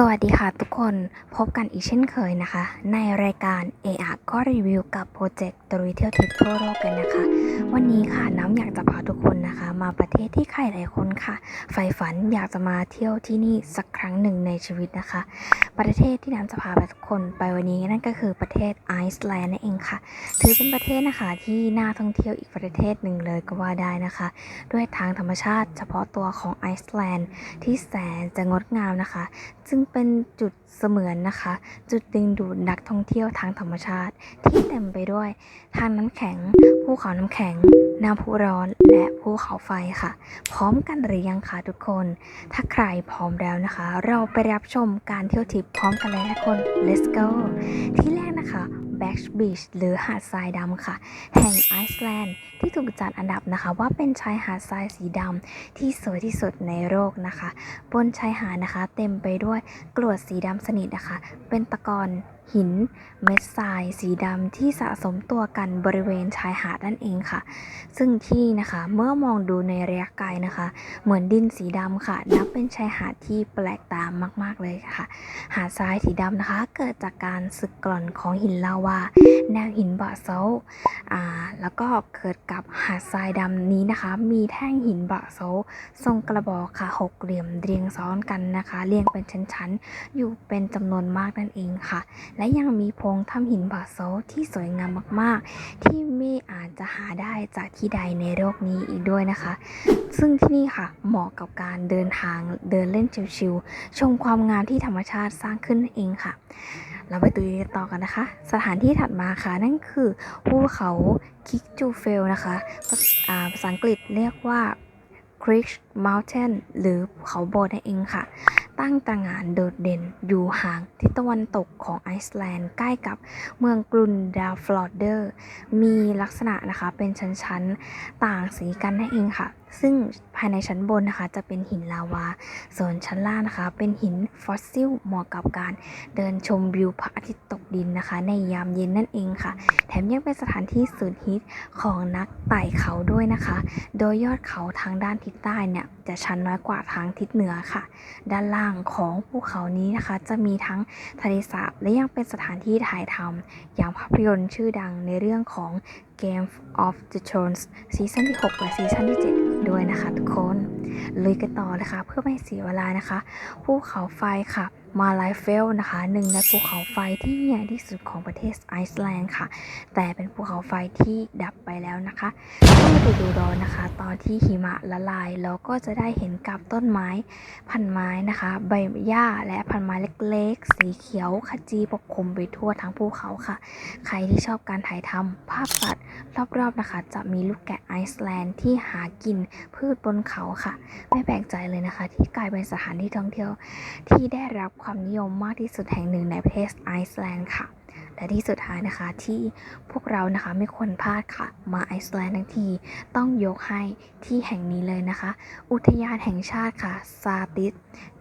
สวัสดีค่ะทุกคนพบกันอีกเช่นเคยนะคะ ในรายการ AR ก็รีวิวกับโปรเจกต์ตรุยเที่ยวทริปทั่วโลกกันนะคะ วันนี้ค่ะน้ำอยากจะพาทุกคนนะคะ มาประเทศที่ใครหลายคนค่ะใฝ่ฝันอยากจะมาเที่ยวที่นี่สักครั้งหนึ่งในชีวิตนะคะ ประเทศที่น้ำจะพาไปทุกคนไปวันนี้นั่นก็คือประเทศไอซ์แลนด์นั่นเองค่ะ ถือเป็นประเทศนะคะที่น่าท่องเที่ยวอีกประเทศหนึ่งเลยก็ว่าได้นะคะ ด้วยทางธรรมชาติเฉพาะตัวของไอซ์แลนด์ที่แสนจะงดงามนะคะ ซึ่งเป็นจุดเสมือนนะคะ จุดดึงดูดนักท่องเที่ยวทางธรรมชาติ ที่เต็มไปด้วย ทางน้ำแข็ง ภูเขาน้ำแข็ง น้ำพุร้อน และภูเขาไฟค่ะ พร้อมกันหรือยังคะทุกคน ถ้าใครพร้อมแล้วนะคะ เราไปรับชมการเที่ยวทิปพร้อมกันเลยนะคน let's go ที่แรกนะคะ Back Beach หรือหาดทรายดำค่ะ แห่งไอซ์แลนด์ที่ถูกจัดอันดับนะคะ ว่าเป็นชายหาดทรายสีดำที่สวยที่สุดในโลกนะคะ บนชายหาดนะคะ เต็มไปด้วยกรวดสีดำสนิทนะคะ เป็นตะกอน หิน เม็ดทราย สีดำที่สะสมตัวกันบริเวณชายหาดนั่นเองค่ะ ซึ่งที่นะคะเมื่อมองดูในระยะไกลนะคะ เหมือนดินสีดำค่ะ นับเป็นชายหาดที่แปลกตามาก ๆ เลยค่ะ หาดทรายสีดำนะคะ เกิดจากการสึกกร่อนของหินลาวาแนวหินบาโซอ่าแล้วก็เกิดกับหาดทรายดำนี้นะคะ มีแท่งหินบาโซลต์ทรงกระบอกค่ะหกเหลี่ยมเรียงซ้อนกันนะคะ เรียงเป็นชั้นๆ อยู่เป็นจำนวนมากนั่นเองค่ะและยังมีโพรงถ้ำหินบาโซที่สวยงามมากๆ ที่ไม่อาจจะหาได้จากที่ใดในโลกนี้อีกด้วยนะคะ ซึ่งที่นี่ค่ะเหมาะกับการเดินทางเดินเล่นชิวๆชมความงามที่ธรรมชาติสร้างขึ้นเองค่ะ เราไปดูต่อกันนะคะ สถานที่ถัดมาค่ะนั่นคือภูเขาคิกจูเฟลนะคะภาษาอังกฤษเรียกว่า Creek Mountain หรือภูเขาโบดนั่นเองค่ะ ตั้งตระหง่านโดดเด่นอยู่ห่างทิศตะวันตกของไอซ์แลนด์ใกล้กับเมืองกรุนดาฟลอร์เดอร์ มีลักษณะนะคะเป็นชั้นๆต่างสีกันนั่นเองค่ะ ซึ่งภายในชั้นบนนะคะจะเป็นหินลาวา ส่วนชั้นล่างนะคะ เป็นหินฟอสซิลเหมาะกับการเดินชมวิวพระอาทิตย์ตกดินนะคะ ในยามเย็นนั่นเองค่ะ แถมยังเป็นสถานที่สุดฮิตของนักไต่เขาด้วยนะคะ โดยยอดเขาทางด้านทิศใต้เนี่ยจะชันน้อยกว่าทางทิศเหนือค่ะ ด้านล่างของภูเขานี้นะคะ จะมีทั้งทะเลสาบและยังเป็นสถานที่ถ่ายทำอย่างภาพยนตร์ชื่อดังในเรื่องของ Game of the Thrones ซีซั่นที่ 6 และซีซั่นที่ 7 ด้วยนะคะทุกคน ลุยกันต่อเลยค่ะเพื่อไม่เสียเวลานะคะ ภูเขาไฟค่ะ มาไลเฟลนะคะหนึ่งในภูเขาไฟที่ใหญ่ที่สุดของประเทศไอซ์แลนด์ค่ะ แต่เป็นภูเขาไฟที่ดับไปแล้วนะคะก็มาดูดูรอนะคะ ตอนที่หิมะละลายเราก็จะได้เห็นกับต้นไม้พันไม้นะคะ ใบหญ้าและพันไม้เล็กๆ สีเขียวขจีปกคลุมไปทั่วทั้งภูเขาค่ะ ใครที่ชอบการถ่ายทำภาพสัตว์รอบๆนะคะ จะมีลูกแกะไอซ์แลนด์ที่หากินพืชบนเขาค่ะ ไม่แปลกใจเลยนะคะ ที่กลายเป็นสถานที่ท่องเที่ยวที่ได้รับความความนิยมมากที่สุดแห่งหนึ่งในประเทศไอซ์แลนด์ค่ะ และที่สุดท้ายนะคะที่พวกเรานะคะไม่ควรพลาดค่ะ มาไอซ์แลนด์ทั้งทีต้องยกให้ที่แห่งนี้เลยนะคะ อุทยานแห่งชาติค่ะซาติส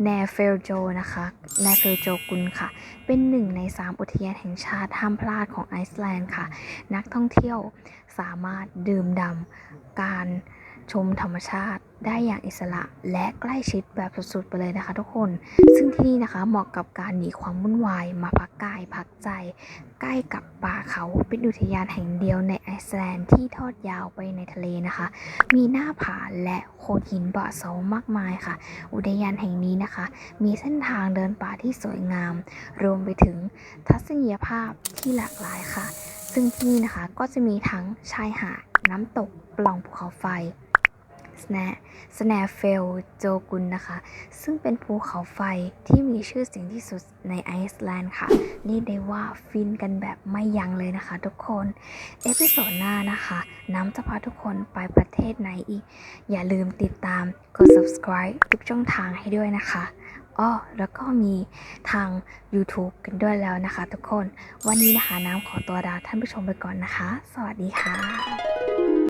แนเฟลโจนะคะแนเฟลโจกุลค่ะ เป็นหนึ่งใน 3 อุทยานแห่งชาติห้ามพลาดของไอซ์แลนด์ค่ะ นักท่องเที่ยวสามารถดื่มด่ำการ ชมธรรมชาติได้อย่างอิสระและใกล้ชิดแบบสุดๆไปเลยนะคะ ทุกคน ซึ่งที่นี่นะคะเหมาะกับการหนีความวุ่นวายมาพักกายพักใจ ใกล้กับป่าเขาเป็นอุทยานแห่งเดียวในไอซ์แลนด์ที่ทอดยาวไปในทะเลนะคะ มีหน้าผาและโขดหินเบาะเสามากมายค่ะ อุทยานแห่งนี้นะคะ มีเส้นทางเดินป่าที่สวยงาม รวมไปถึงทัศนียภาพที่หลากหลายค่ะ ซึ่งที่นี่นะคะก็จะมีทั้งชายหาดน้ำตกปล่องภูเขาไฟ สแนสแนเฟลโจกุนนะคะ ซึ่งเป็นภูเขาไฟที่มีชื่อเสียงที่สุดในไอซ์แลนด์ค่ะเรียกได้ว่าฟินกันแบบไม่ยั้งเลยนะคะทุกคน เอพิโซดหน้านะคะ น้ำจะพาทุกคนไปประเทศไหนอีก อย่าลืมติดตามกด subscribe ทุกช่องทางให้ด้วยนะคะอ้อแล้วก็มีทาง YouTube กันด้วยแล้วนะคะทุกคน วันนี้นะคะน้ำขอตัวลาท่านผู้ชมไปก่อนนะคะ สวัสดีค่ะ